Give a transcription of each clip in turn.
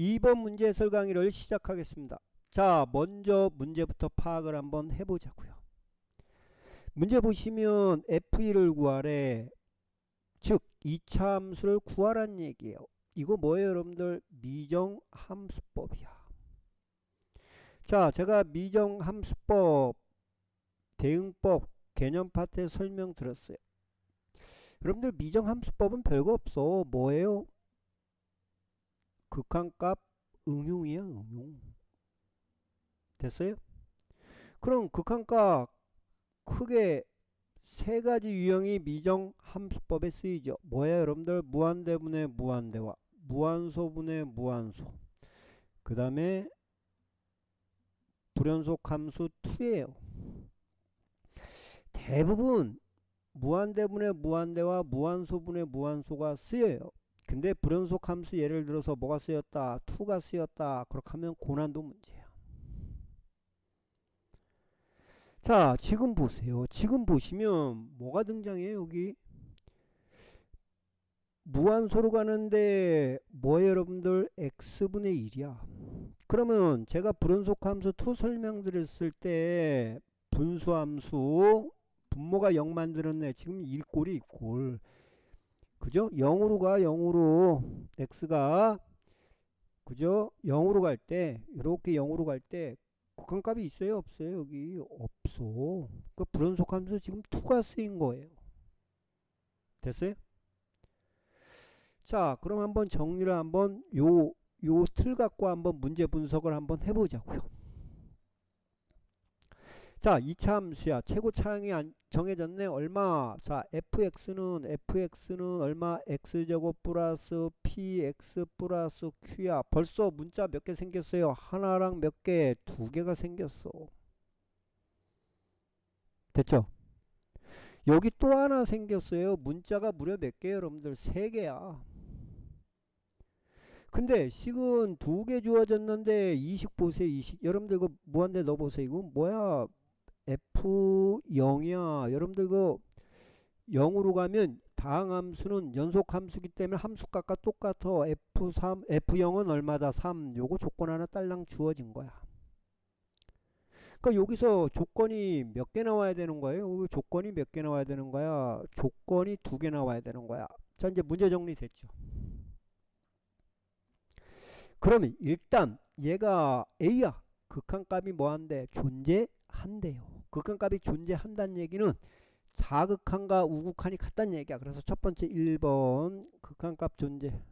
2번 문제 해설 강의를 시작하겠습니다. 자, 먼저 문제부터 파악을 한번 해보자고요. 문제 보시면 f1을 구하래. 즉, 2차 함수를 구하란 얘기예요. 이거 뭐예요, 여러분들? 미정 함수법이야. 자, 제가 미정 함수법 대응법 개념 파트에 설명 들었어요. 여러분들 미정 함수법은 별거 없어. 뭐예요? 극한값 응용이야, 응용. 됐어요? 그럼 극한값 크게 세 가지 유형이 미정 함수법에 쓰이죠. 뭐야, 여러분들? 무한대분의 무한대와 무한소분의 무한소. 그 다음에 불연속 함수 2예요. 대부분 무한대분의 무한대와 무한소분의 무한소가 쓰여요. 근데 불연속 함수 예를 들어서 뭐가 쓰였다, 2가 쓰였다, 그렇게 하면 고난도 문제야. 자, 지금 보세요. 지금 보시면 뭐가 등장해요, 여기? 무한소로 가는데 뭐예요, 여러분들? x분의 1이야. 그러면 제가 불연속 함수 2 설명드렸을 때 분수함수 분모가 0 만들었네. 지금 1꼴이 2꼴. 그죠? 0으로 가 0으로. X가. 그죠? 0으로 갈 때 이렇게 0으로 갈 때 극한값이 있어요? 없어요? 여기? 없어. 그 불연속 함수 지금 2가 쓰인 거예요. 됐어요? 자 그럼 한번 정리를 한번 요 요 틀 갖고 한번 문제 분석을 한번 해보자고요 자, 2차 함수야. 최고 차항이 안, 정해졌네. 얼마? 자, fx는 fx는 얼마? x제곱 플러스 px 플러스 q야. 벌써 문자 몇 개 생겼어요? 하나랑 몇 개? 두 개가 생겼어. 됐죠? 여기 또 하나 생겼어요. 문자가 무려 몇 개예요, 여러분들? 세 개야. 근데 식은 두 개 주어졌는데 이식 보세요, 이식. 여러분들 이거 무한대 넣어보세요. 이거 뭐야? F0이야. 여러분들 그 0으로 가면 다항 함수는 연속 함수기 때문에 함수값과 똑같아. F3, F0은 얼마다? 3. 요거 조건 하나 딸랑 주어진 거야. 그러니까 여기서 조건이 몇 개 나와야 되는 거예요? 조건이 몇 개 나와야 되는 거야? 조건이 두 개 나와야 되는 거야. 자, 이제 문제 정리됐죠. 그러면 일단 얘가 A야. 극한값이 뭐한데? 존재한대요. 극한값이 존재한다는 얘기는 자극한과 우극한이 같다는 얘기야. 그래서 첫 번째 1번 극한값 존재.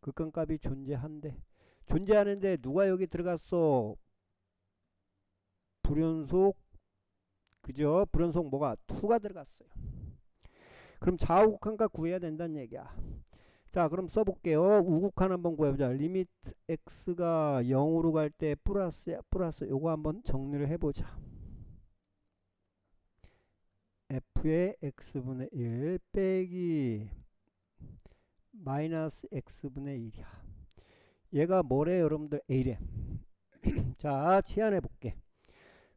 극한값이 존재한대. 존재하는데 누가 여기 들어갔어? 불연속 그죠? 불연속 뭐가? 2가 들어갔어요. 그럼 좌우극한값 구해야 된다는 얘기야. 자 그럼 써볼게요. 우극한 한번 구해보자. 리미트 x가 0으로 갈 때 플러스야 플러스 요거 한번 정리를 해보자. F의 x분의 1 빼기 마이너스 x분의 1이야. 얘가 뭐래 여러분들? A래. 자 치환해 볼게.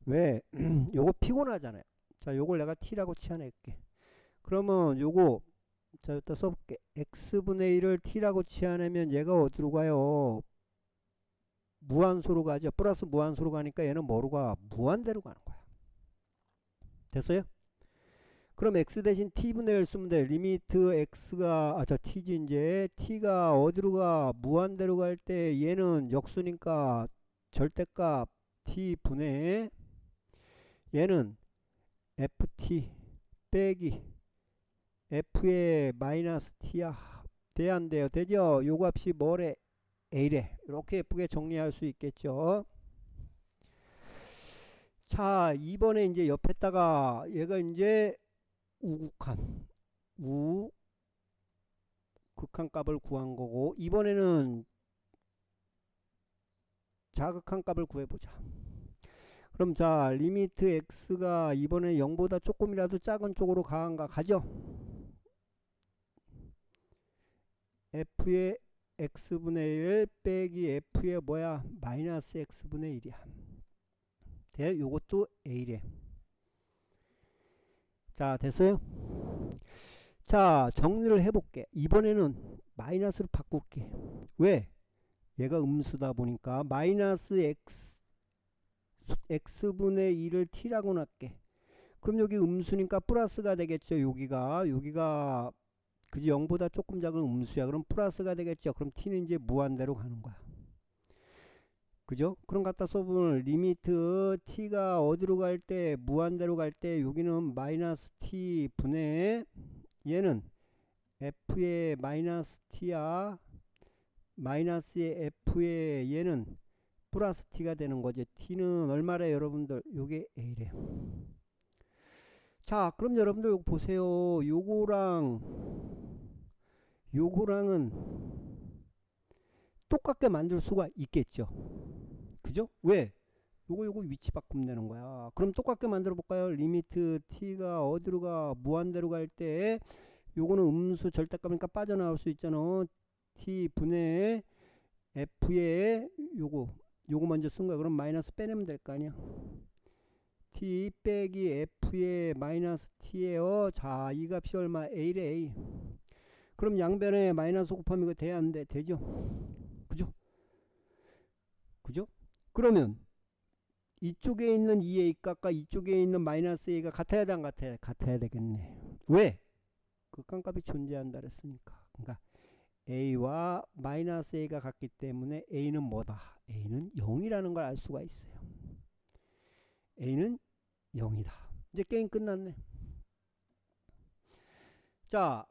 왜? 요거 피곤하잖아요. 자 요걸 내가 t라고 치환할게. 그러면 요거 자, 일단 써볼게. x분의 1을 t라고 치환하면 얘가 어디로 가요? 무한소로 가죠. 플러스 무한소로 가니까 얘는 뭐로 가? 무한대로 가는 거야. 됐어요? 그럼 x 대신 t분의 1 쓰면 돼. 리미트 x가, 아, 저 t지 이제. t가 어디로 가? 무한대로 갈 때 얘는 역수니까 절대값 t분의 얘는 ft 빼기 f의 마이너스 t야 돼야 안 돼요? 되죠? 요 값이 뭐래? A래. 이렇게 예쁘게 정리할 수 있겠죠? 자 이번에 이제 옆에다가 얘가 이제 우극한 우 극한 값을 구한 거고 이번에는 자극한 값을 구해보자. 그럼 자 리미트 x가 이번에 0보다 조금이라도 작은 쪽으로 가한가? 가죠 f의 x분의 1 빼기 f의 뭐야 마이너스 x분의 1이야 돼 요것도 a래 자 됐어요 자 정리를 해볼게 이번에는 마이너스로 바꿀게. 왜? 얘가 음수다 보니까 마이너스 x x분의 2를 t라고 놨게. 그럼 여기 음수니까 플러스가 되겠죠. 여기가 여기가 그지 0보다 조금 작은 음수야. 그럼 플러스가 되겠죠. 그럼 t는 이제 무한대로 가는 거야. 그죠? 그럼 갖다 써보면 리미트 t가 어디로 갈 때 무한대로 갈 때 여기는 마이너스 t 분의 얘는 f의 마이너스 t야 마이너스의 f의 얘는 플러스 t가 되는 거지 t는 얼마래 여러분들 요게 a래 자 그럼 여러분들 보세요 요거랑 요거랑은 똑같게 만들 수가 있겠죠 그죠? 왜? 요거 요거 위치 바꾸면 되는 거야. 그럼 똑같게 만들어 볼까요? 리미트 t가 어디로 가? 무한대로 갈 때 요거는 음수 절대값이니까 빠져나올 수 있잖아. t 분의 f의 요거 요거 먼저 쓴 거야. 그럼 마이너스 빼내면 될 거 아니야. t 빼기 f의 마이너스 t예요. 자, 이 값이 얼마? a래 a. 그럼 양변에 마이너스 곱하면 이거 돼야 안 돼? 되죠? 그죠? 그죠? 그러면 이쪽에 있는 2a 값과 이쪽에 있는 마이너스 a가 같아야 돼 안 같아야 돼? 같아야 되겠네. 왜? 극한값이 존재한다 그랬으니까. 그러니까 a와 마이너스 a가 같기 때문에 a는 뭐다? a는 0이라는 걸 알 수가 있어요. a는 0이다. 이제 게임 끝났네. 자,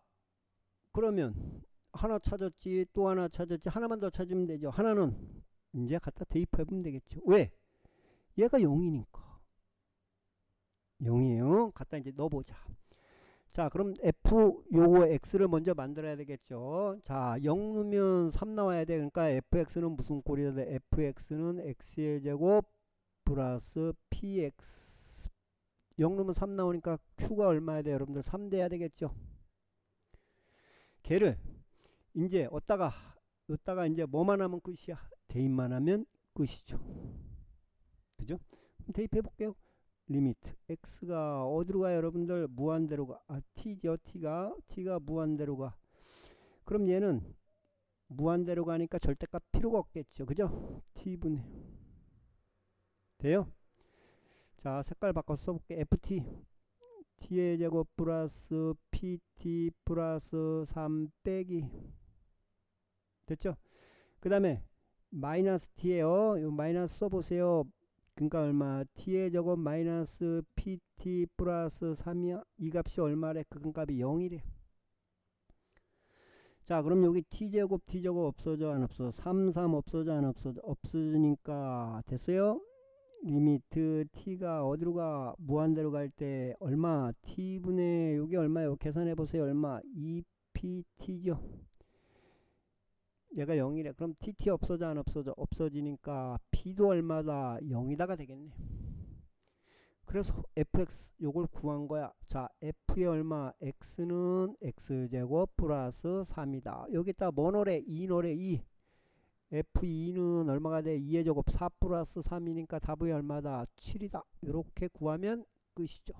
그러면 하나 찾았지, 또 하나 찾았지, 하나만 더 찾으면 되죠. 하나는 이제 갖다 대입해 보면 되겠죠. 왜? 얘가 0이니까. 0이에요. 갖다 이제 넣어보자. 자, 그럼 f 요거 x를 먼저 만들어야 되겠죠. 자, 0 넣으면 3 나와야 돼. 그러니까 fx는 무슨 꼴이다 돼? fx는 x의 제곱 플러스 px 0 넣으면 3 나오니까 q가 얼마야 돼? 여러분들 3 돼야 되겠죠. 걔를 이제 어디다가 어디다가 이제 뭐만 하면 끝이야. 대입만 하면 끝이죠. 그죠? 그럼 대입해 볼게요. 리미트 x가 어디로 가 여러분들 무한대로 가. 아 t죠. t가 t가 무한대로 가. 그럼 얘는 무한대로 가니까 절대값 필요가 없겠죠. 그죠? t분의 돼요? 자, 색깔 바꿔서 써볼게. ft t의 제곱 플러스 pt 플러스 3 빼기 됐죠? 그 다음에 마이너스 t에요. 요 마이너스 써보세요. 그러니까 얼마? t의 제곱 마이너스 pt 플러스 3이야. 이 값이 얼마래? 그 값이 0이래. 자 그럼 여기 t제곱 t제곱 없어져 안 없어져? 3 3 없어져 안 없어져? 없어지니까 됐어요? 리미트 t가 어디로 가? 무한대로 갈 때 얼마? t분의 여기 얼마요? 계산해 보세요. 얼마? 2pt죠. 얘가 0이래. 그럼 tt 없어져 안 없어져? 없어지니까 p도 얼마다? 0이다가 되겠네. 그래서 fx 요걸 구한 거야. 자, f의 얼마? x는 x제곱 플러스 3이다. 여기다 뭐 노래? 2 노래 2. F2는 얼마가 돼? 2의 제곱 4 플러스 3이니까 답이 얼마다? 7이다. 이렇게 구하면 끝이죠.